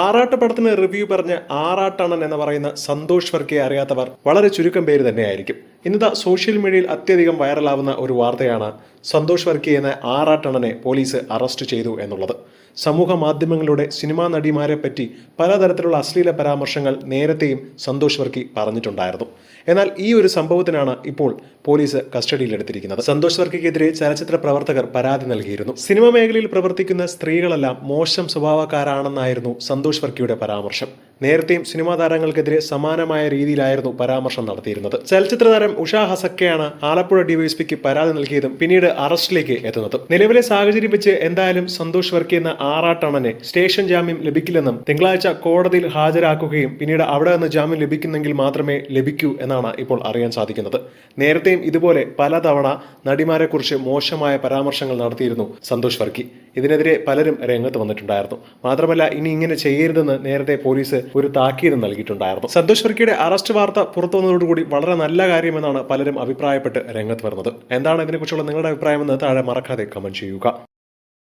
ആറാട്ട് പടത്തിന് റിവ്യൂ പറഞ്ഞ് ആറാട്ടണൻ എന്ന് പറയുന്ന സന്തോഷ് വർക്കിയെ അറിയാത്തവർ വളരെ ചുരുക്കം പേര് തന്നെയായിരിക്കും. ഇന്നത്തെ സോഷ്യൽ മീഡിയയിൽ അത്യധികം വൈറലാവുന്ന ഒരു വാർത്തയാണ് സന്തോഷ് വർക്കി എന്ന ആറാട്ടണനെ പോലീസ് അറസ്റ്റ് ചെയ്തു എന്നുള്ളത്. സമൂഹ മാധ്യമങ്ങളുടെ സിനിമാ നടിമാരെ പറ്റി പലതരത്തിലുള്ള അശ്ലീല പരാമർശങ്ങൾ നേരത്തെയും സന്തോഷ് വർക്കി പറഞ്ഞിട്ടുണ്ടായിരുന്നു. എന്നാൽ ഈ ഒരു സംഭവത്തിനാണ് ഇപ്പോൾ പോലീസ് കസ്റ്റഡിയിലെടുത്തിരിക്കുന്നത്. സന്തോഷ് വർക്കിക്കെതിരെ ചലച്ചിത്ര പ്രവർത്തകർ പരാതി നൽകിയിരുന്നു. സിനിമ മേഖലയിൽ പ്രവർത്തിക്കുന്ന സ്ത്രീകളെല്ലാം മോശം സ്വഭാവക്കാരാണെന്നായിരുന്നു സന്തോഷ് വർക്കിയുടെ പരാമർശം. നേരത്തെയും സിനിമാ താരങ്ങൾക്കെതിരെ സമാനമായ രീതിയിലായിരുന്നു പരാമർശം നടത്തിയിരുന്നത്. ചലച്ചിത്ര താരം ഉഷ ഹസക്കയാണ് ആലപ്പുഴ ഡിവൈഎസ്പിക്ക് പരാതി നൽകിയതും പിന്നീട് അറസ്റ്റിലേക്ക് എത്തുന്നതും. നിലവിലെ സാഹചര്യം വെച്ച് എന്തായാലും സന്തോഷ് വർക്കി എന്ന ആറാട്ടണനെ സ്റ്റേഷൻ ജാമ്യം ലഭിക്കില്ലെന്നും തിങ്കളാഴ്ച കോടതിയിൽ ഹാജരാക്കുകയും പിന്നീട് അവിടെ നിന്ന് ജാമ്യം ലഭിക്കുന്നെങ്കിൽ മാത്രമേ ലഭിക്കൂ എന്നാണ് ഇപ്പോൾ അറിയാൻ സാധിക്കുന്നത്. നേരത്തെയും ഇതുപോലെ പലതവണ നടിമാരെക്കുറിച്ച് മോശമായ പരാമർശങ്ങൾ നടത്തിയിരുന്നു സന്തോഷ് വർക്കി. ഇതിനെതിരെ പലരും രംഗത്ത് വന്നിട്ടുണ്ടായിരുന്നു. മാത്രമല്ല ഇനി ഇങ്ങനെ ചെയ്യരുതെന്ന് നേരത്തെ പോലീസ് ഒരു താക്കീത് നൽകിയിട്ടുണ്ടായിരുന്നു. സന്തോഷ് വർക്കിയുടെ അറസ്റ്റ് വാർത്ത പുറത്തു വന്നതോടുകൂടി വളരെ നല്ല കാര്യമെന്നാണ് പലരും അഭിപ്രായപ്പെട്ട് രംഗത്ത് വരുന്നത്. എന്താണ് ഇതിനെക്കുറിച്ചുള്ള നിങ്ങളുടെ അഭിപ്രായമെന്ന് താഴെ മറക്കാതെ കമന്റ് ചെയ്യുക.